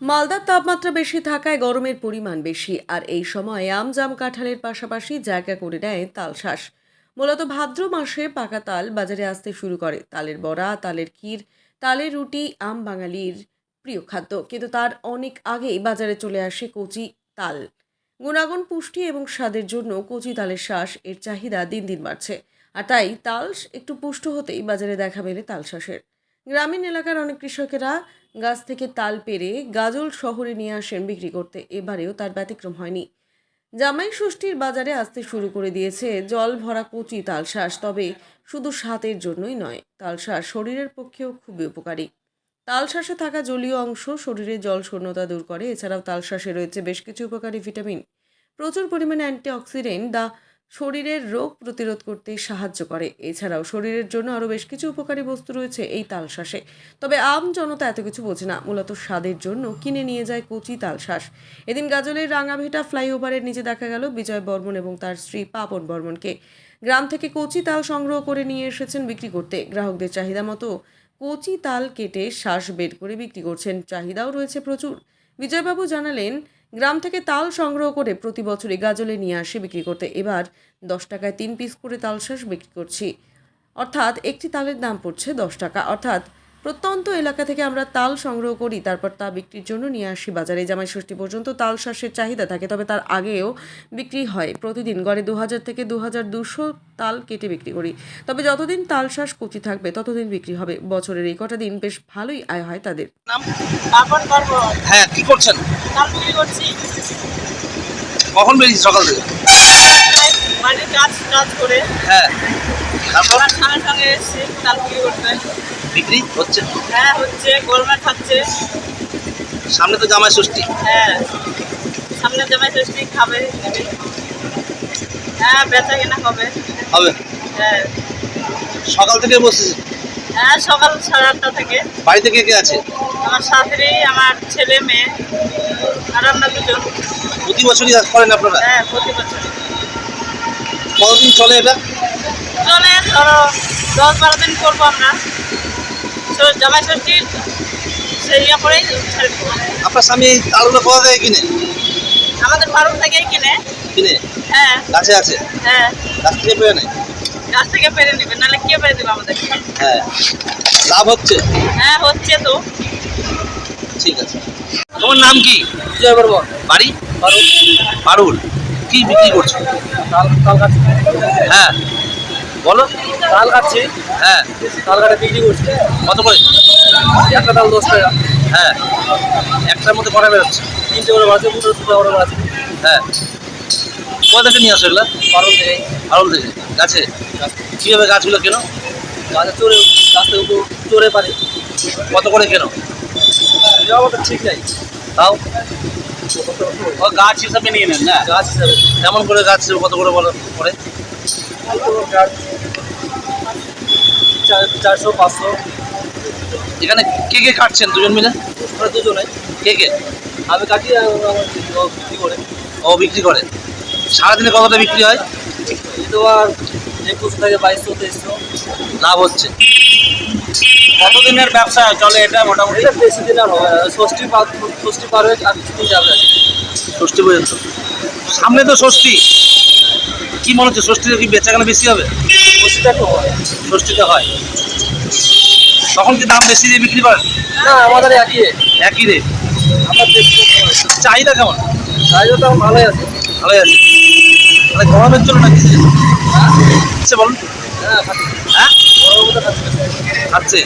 মালদার তাপমাত্রা বেশি থাকায় গরমের পরিমাণ বেশি, আর এই সময় আম জাম কাঁঠালের পাশাপাশি জায়গা করে নেয় তালশ্বাস মূলত ভাদ্র মাসে পাকা তাল বাজারে আসতে শুরু করে। তালের বড়া, তালের ক্ষীর, তালের রুটি আম বাঙালির প্রিয় খাদ্য। কিন্তু তার অনেক আগেই বাজারে চলে আসে কচি তাল। গুণাগুণ, পুষ্টি এবং স্বাদের জন্য কচি তালের শ্বাস এর চাহিদা দিন দিন বাড়ছে। আর তাই তাল একটু পুষ্ট হতেই বাজারে দেখা মেলে তাল শ্বাসের গ্রামীণ এলাকার অনেক কৃষকেরা গাছ থেকে তাল পেরে গাজল শহরে নিয়ে আসেন বিক্রি করতে। এবারেও তার ব্যতিক্রম হয়নি। জামাই ষষ্ঠীর বাজারে আসতে শুরু করে দিয়েছে জল ভরা কচি তালশাঁস তবে শুধু স্বাদের জন্যই নয় তালশাঁস শরীরের পক্ষেও খুবই উপকারী। তালশাঁসে থাকা জলীয় অংশ শরীরে জল শূন্যতা দূর করে। এছাড়াও তালশাঁসে রয়েছে বেশ কিছু উপকারী ভিটামিন। প্রচুর পরিমাণে অ্যান্টিঅক্সিডেন্ট, দা শরীরের রোগ প্রতিরোধ করতে সাহায্য করে। এছাড়াও শরীরের জন্য আরও বেশ কিছু উপকারী বস্তু রয়েছে এই তালশ্বাসে। তবে আম জনতা এত কিছু বোঝে না। মূলত স্বাদের জন্য কিনে নিয়ে যায় কচি তালশ্বাস। এদিন গাজলের রাঙাভেটা ফ্লাইওভারের নিচে দেখা গেল বিজয় বর্মন এবং তার স্ত্রী পাপন বর্মনকে। গ্রাম থেকে কচি তাল সংগ্রহ করে নিয়ে এসেছেন বিক্রি করতে। গ্রাহকদের চাহিদা মতো কচি তাল কেটে শ্বাস বের করে বিক্রি করছেন। চাহিদাও রয়েছে প্রচুর। বিজয়বাবু জানালেন গ্রাম থেকে তাল সংগ্রহ করে প্রতি বছরে গাজলে নিয়ে আসে বিক্রি করতে। এবার দশ টাকায় তিন পিস করে তাল শাঁস বিক্রি করছি। অর্থাৎ একটি তালের দাম পড়ছে দশ টাকা। অর্থাৎ প্রত্যন্ত এলাকা থেকে আমরা তাল সংগ্রহ করি তারপর তা বিক্রির জন্য নিয়ে আসি বাজারে। জামাই ষষ্ঠী পর্যন্ত তাল শ্বাসের চাহিদা থাকে তবে তার আগেও বিক্রি হয়। প্রতিদিন গড়ে দু হাজার থেকে দু হাজার দুশো তাল কেটে বিক্রি করি। তবে যতদিন তাল শ্বাস কচি থাকবে ততদিন বিক্রি হবে। বছরের এই কটা দিন বেশ ভালোই আয় হয় তাদের। নাম? তারপর করব। হ্যাঁ কি করছেন? তাল বিক্রি করছি। কখন বেরিয়েছি সকাল থেকে? বাড়ির কাজ কাজ করে। হ্যাঁ তারপর? সঙ্গে এসেছি তাল বিক্রি করতে বিক্রি হচ্ছে? হ্যাঁ হচ্ছে গোলমাল খাচ্ছে সামনে তো জামাই ষষ্ঠী। হ্যাঁ সামনে জামাই ষষ্ঠী খাবে। হ্যাঁ বেচা কেনা হবে। হবে? হ্যাঁ। সকাল থেকে বসেছি হ্যাঁ সকাল সাড়ে আটটা থেকে। বাড়িতে কে কে আছে? আমার শাশুড়ি আমার ছেলে মেয়ে আর আমরা দুজন। প্রতি বছরই করেন আপনারা? হ্যাঁ প্রতি বছর কতদিন চলে এটা? চলে ধরো দশ বারো দিন করব আমরা। জামাই ষষ্ঠীর সেই ইয়ে দেবো। আপনার স্বামী তালগুলো কোথা থেকে কিনে? আমাদের ফার্ম থেকেই কিনে। কিনে? হ্যাঁ। গাছে আছে? হ্যাঁ। গাছ থেকে পেয়ে নেয়? গাছ থেকে পেরে নেবে নাহলে কে পেরে দেবে আমাদের হ্যাঁ। লাভ হচ্ছে? হ্যাঁ হচ্ছে তো। ঠিক আছে। তোমার নাম কি? বিজয় বর্মা। বাড়ি? পারুল পারুল কি বিক্রি করছ? হ্যাঁ। বলো। তাল কাটছি হ্যাঁ। তাল কাটে বিক্রি করছি? কত করে? একটা তাল দশ টাকা। হ্যাঁ। একটার মধ্যে কটা বেরোচ্ছে? তিনটে করে বাড়ছে দুটো দুটো করে বাড়ছে হ্যাঁ। কোথা থেকে নিয়ে আসো এগুলো? পারুল থেকে। আরল থেকে। গাছে? কীভাবে গাছগুলো কেন? গাছে চড়ে গাছ থেকে চড়ে পারে। কত করে কেন? ঠিক নাই। তাও? গাছ হিসাবে নিয়ে নেন না? গাছ হিসাবে। কেমন করে গাছ কত করে বলো চার- চারশো পাঁচশো। এখানে কে কে কাটছেন দুজন মিলে? আমরা দুজনে। কে কে? আমি কাটি আর বিক্রি করে। ও বিক্রি করে। সারাদিনে কতটা বিক্রি হয়? তো আর একুশ থেকে বাইশশো তেইশশো লাভ হচ্ছে। কতদিনের ব্যবসা চলে এটা মোটামুটি? বেশি দিন আর হবে ষষ্ঠী পার ষষ্ঠী পার হয়ে আর কিছুদিন যাবে ষষ্ঠী পর্যন্ত। সামনে তো ষষ্ঠী। কি মনে হচ্ছে ষষ্ঠীতে কি বেচাকেনা বেশি হবে? ষষ্ঠীতে হয়। তখন কি দাম বেশি দিয়ে বিক্রি করেন? না আমাদের একই। একই রে চাহিদা কেমন? চাহিদা তো ভালোই আছে। ভালোই আছে। মানে গরমের জন্য নাকি আচ্ছা বলুন। হ্যাঁ হ্যাঁ? খাচ্ছে।